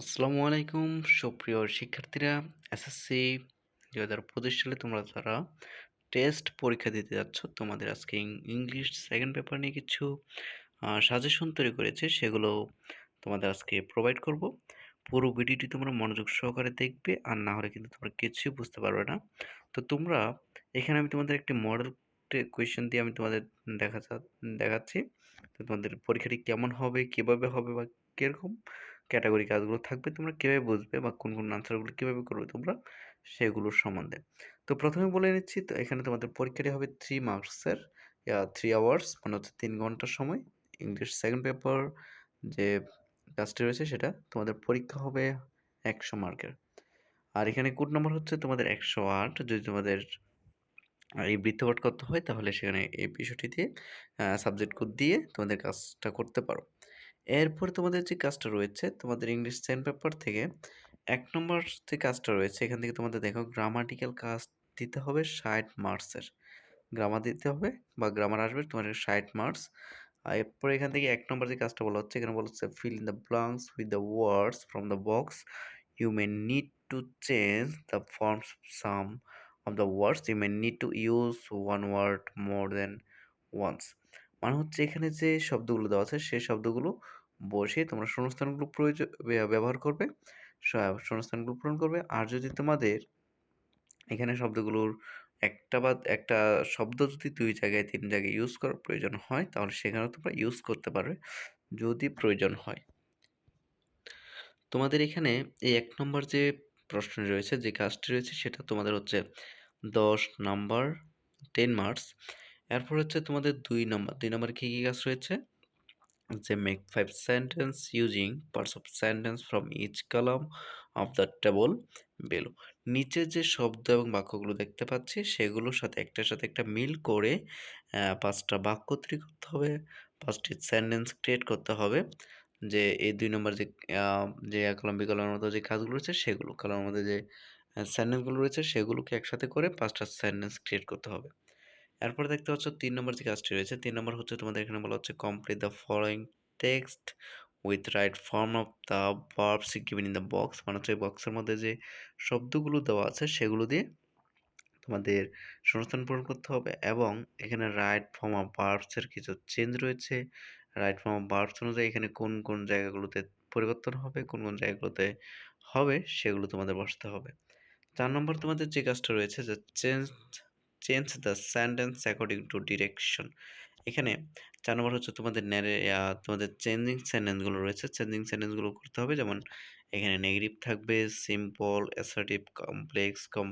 আসসালামু আলাইকুম। সুপ্রিয় শিক্ষার্থীরা এসএসসি দু হাজার পঁচিশ সালে তোমরা যারা টেস্ট পরীক্ষা দিতে যাচ্ছ, তোমাদের আজকে ইংলিশ সেকেন্ড পেপার নিয়ে কিছু সাজেশন তৈরি করেছে। সেগুলো তোমাদের আজকে প্রোভাইড করব। পুরো ভিডিওটি তোমরা মনোযোগ সহকারে দেখবে, আর না হলে কিন্তু তোমরা কিছুই বুঝতে পারবে না। তো তোমরা, এখানে আমি তোমাদের একটি মডেল কোয়েশ্চেন দিয়ে আমি তোমাদের দেখা দেখাচ্ছি। তো তোমাদের পরীক্ষাটি কেমন হবে, কীভাবে হবে বা কীরকম? ক্যাটাগরি কাজগুলো থাকবে, তোমরা কীভাবে বুঝবে বা কোন কোন আনসারগুলো কীভাবে করবে তোমরা সেগুলোর সম্বন্ধে। তো প্রথমে বলে নিচ্ছি, তো এখানে তোমাদের পরীক্ষাটি হবে থ্রি মার্কসের থ্রি আওয়ার্স মানে হচ্ছে তিন ঘণ্টার সময় ইংলিশ সেকেন্ড পেপার যে কাজটি রয়েছে সেটা, তোমাদের পরীক্ষা হবে একশো মার্কের আর এখানে কোড নম্বর হচ্ছে তোমাদের একশো আট, যদি তোমাদের এই বৃত্তপাঠ করতে হয় তাহলে সেখানে এই বিষয়টি দিয়ে সাবজেক্ট কোড দিয়ে তোমাদের কাজটা করতে পারো। এরপর তোমাদের যে কাজটা রয়েছে, তোমাদের ইংলিশ সেন্ট পেপার থেকে, এক নম্বর যে কাজটা রয়েছে, এখান থেকে তোমাদের দেখো গ্রামাটিক্যাল কাজ দিতে হবে ষাট মার্কসের গ্রামার দিতে হবে বা গ্রামার আসবে তোমার ষাট মার্কস আর এরপর এখান থেকে এক নম্বর যে কাজটা বলা হচ্ছে, এখানে বলা হচ্ছে fill in the blanks with the words from the box you may need to change the forms some of the words you may need to use one word more than once মানে হচ্ছে এখানে যে শব্দগুলো দেওয়া আছে সেই শব্দগুলো বসে তোমরা শূন্যস্থানগুলো প্রয়োজন ব্যবহার করবে। শূন্যস্থানগুলো পূরণ করবে। আর যদি তোমাদের এখানে শব্দগুলোর একটা বা, একটা শব্দ যদি দুই জায়গায়, তিন জায়গায় ইউজ করার প্রয়োজন হয়, তাহলে সেখানেও তোমরা ইউজ করতে পারবে, যদি প্রয়োজন হয়। তোমাদের এখানে এই এক নম্বর যে প্রশ্ন রয়েছে, যে কাজটি রয়েছে, সেটা তোমাদের হচ্ছে দশ নাম্বার টেন মার্কস এরপর হচ্ছে তোমাদের দুই নম্বর। দুই নম্বর কী কী কাজ রয়েছে? যে make five sentence using parts of sentence from each column of the table below নিচে যে শব্দ এবং বাক্যগুলো দেখতে পাচ্ছি, সেগুলোর সাথে একটার সাথে একটা মিল করে পাঁচটা বাক্য তৈরি করতে হবে, পাঁচটি সেন্টেন্স ক্রিয়েট করতে হবে, যে এই দুই নম্বর যে যে কলম বিকলমের মতো যে কাজগুলো রয়েছে, সেগুলো কলমের মধ্যে যে সেন্টেন্সগুলো রয়েছে, সেগুলোকে একসাথে করে পাঁচটা সেন্টেন্স ক্রিয়েট করতে হবে। এরপর দেখতে পাচ্ছ তিন নম্বর যে কাজটি রয়েছে, তিন নম্বর হচ্ছে তোমাদের এখানে বলা হচ্ছে complete the following text with right form of the verbs given in the box মানে হচ্ছে বক্সের মধ্যে যে শব্দগুলো দেওয়া আছে, সেগুলো দিয়ে তোমাদের সংস্থান পূরণ করতে হবে এবং এখানে রাইট ফর্ম অফ ভার্বসের কিছু চেঞ্জ রয়েছে। রাইট ফর্ম অফ ভার্বস অনুযায়ী এখানে কোন কোন জায়গাগুলোতে পরিবর্তন হবে, কোন কোন জায়গাগুলোতে হবে, সেগুলো তোমাদের বসতে হবে। চার নম্বর তোমাদের যে কাজটা রয়েছে, যে change change the sentence according to direction এখানে চার নম্বর হচ্ছে তোমাদের ন্যারে তোমাদের চেঞ্জিং সেন্টেন্সগুলো রয়েছে। চেঞ্জিং সেন্টেন্সগুলো করতে হবে। যেমন এখানে নেগেটিভ থাকবে সিম্পল অ্যাসার্টিভ কমপ্লেক্স কম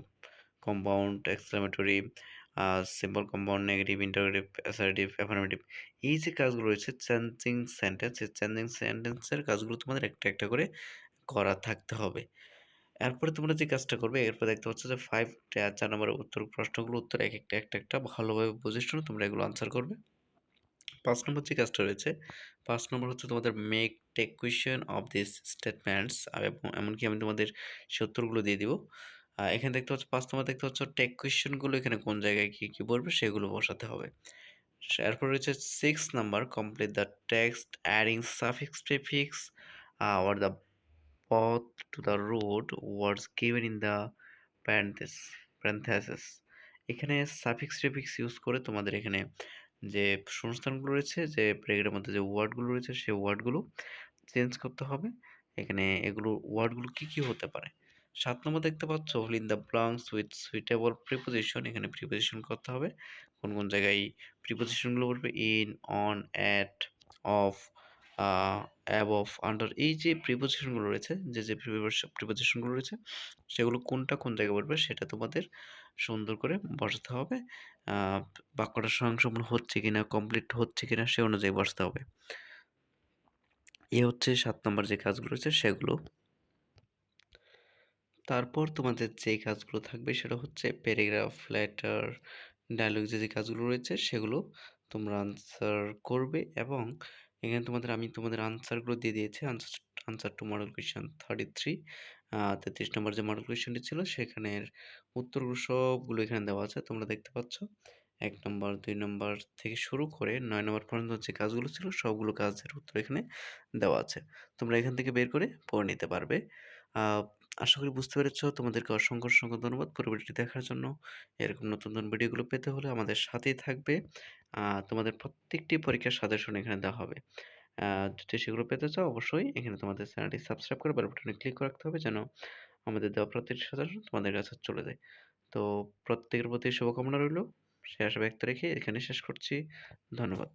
compound exclamatory simple compound negative interrogative assertive affirmative এই যে কাজগুলো রয়েছে চেঞ্জিং সেন্টেন্স এই চেঞ্জিং সেন্টেন্সের কাজগুলো তোমাদের একটা একটা করে করা থাকতে হবে। এরপরে তোমরা যে কাজটা করবে, এরপর দেখতে পাচ্ছ যে ফাইভ চার নম্বরের উত্তর, প্রশ্নগুলো উত্তর এক একটা একটা একটা ভালোভাবে বুঝে শুনে তোমরা এগুলো আনসার করবে। পাঁচ নম্বর যে কাজটা রয়েছে, পাঁচ নম্বর হচ্ছে তোমাদের make tag question of this statements এমনকি আমি তোমাদের সে উত্তরগুলো দিয়ে দিব। এখানে দেখতে পাচ্ছ, পাঁচ নম্বর দেখতে পাচ্ছ টেক কুয়েশনগুলো এখানে কোন জায়গায় কী কী বলবে সেগুলো বসাতে হবে। এরপর রয়েছে six number complete the text adding suffix prefix or the path to the road was given in the parenthesis এখানে সাফিক্স প্রিফিক্স ইউজ করে তোমাদের এখানে যে সংস্থানগুলো রয়েছে, যে ব্রেকের মধ্যে যে ওয়ার্ডগুলো রয়েছে, সেই ওয়ার্ডগুলো চেঞ্জ করতে হবে। এখানে এগুলো ওয়ার্ডগুলো কি কি হতে পারে? সাত নম্বর দেখতে পাচ্ছ fill in the blanks with suitable preposition এখানে প্রিপোজিশন করতে হবে। কোন কোন জায়গায় প্রিপোজিশনগুলো বলবে? In on at of above under এই যে প্রিপোজিশনগুলো রয়েছে, যে যে প্রিপোজিশনগুলো রয়েছে, সেগুলো কোনটা কোন জায়গায় বলবে সেটা তোমাদের সুন্দর করে বসাতে হবে। বাক্যটা স্বয়ংসম্পূর্ণ হচ্ছে কিনা কমপ্লিট হচ্ছে কিনা সে অনুযায়ী বসাতে হবে। এ হচ্ছে সাত নম্বর যে কাজগুলো রয়েছে সেগুলো। তারপর তোমাদের যে কাজগুলো থাকবে সেটা হচ্ছে প্যারাগ্রাফ লেটার ডায়লগ যে যে কাজগুলো রয়েছে সেগুলো তোমরা আনসার করবে এবং এখানে তোমাদের আমি তোমাদের আনসারগুলো দিয়ে দিয়েছি answer answer to model question thirty three তেত্রিশ নম্বর যে মডেল কোয়েশ্চেনটি ছিল সেখানের উত্তরগুলো সবগুলো এখানে দেওয়া আছে তোমরা দেখতে পাচ্ছ এক নম্বর, দুই নম্বর থেকে শুরু করে নয় নম্বর পর্যন্ত যে কাজগুলো ছিল সবগুলো কাজের উত্তর এখানে দেওয়া আছে। তোমরা এখান থেকে বের করে পড়ে নিতে পারবে। আশা করি বুঝতে পেরেছ। তোমাদেরকে অসংখ্য, অসংখ্য ধন্যবাদ পুরো ভিডিওটি দেখার জন্য। এরকম নতুন, নতুন ভিডিওগুলো পেতে হলে আমাদের সাথেই থাকবে। তোমাদের প্রত্যেকটি পরীক্ষার সাজেশন এখানে দেওয়া হবে। যদি সেগুলো পেতে চাও অবশ্যই এখানে তোমাদের চ্যানেলটি সাবস্ক্রাইব করে বেল বাটনে ক্লিক রাখতে হবে যেন আমাদের দেওয়া প্রত্যেকটি সাজেশন তোমাদের কাছে চলে যায়। তো প্রত্যেকের প্রতি শুভকামনা রইল। সে আশা ব্যক্ত রেখে এখানে শেষ করছি। ধন্যবাদ।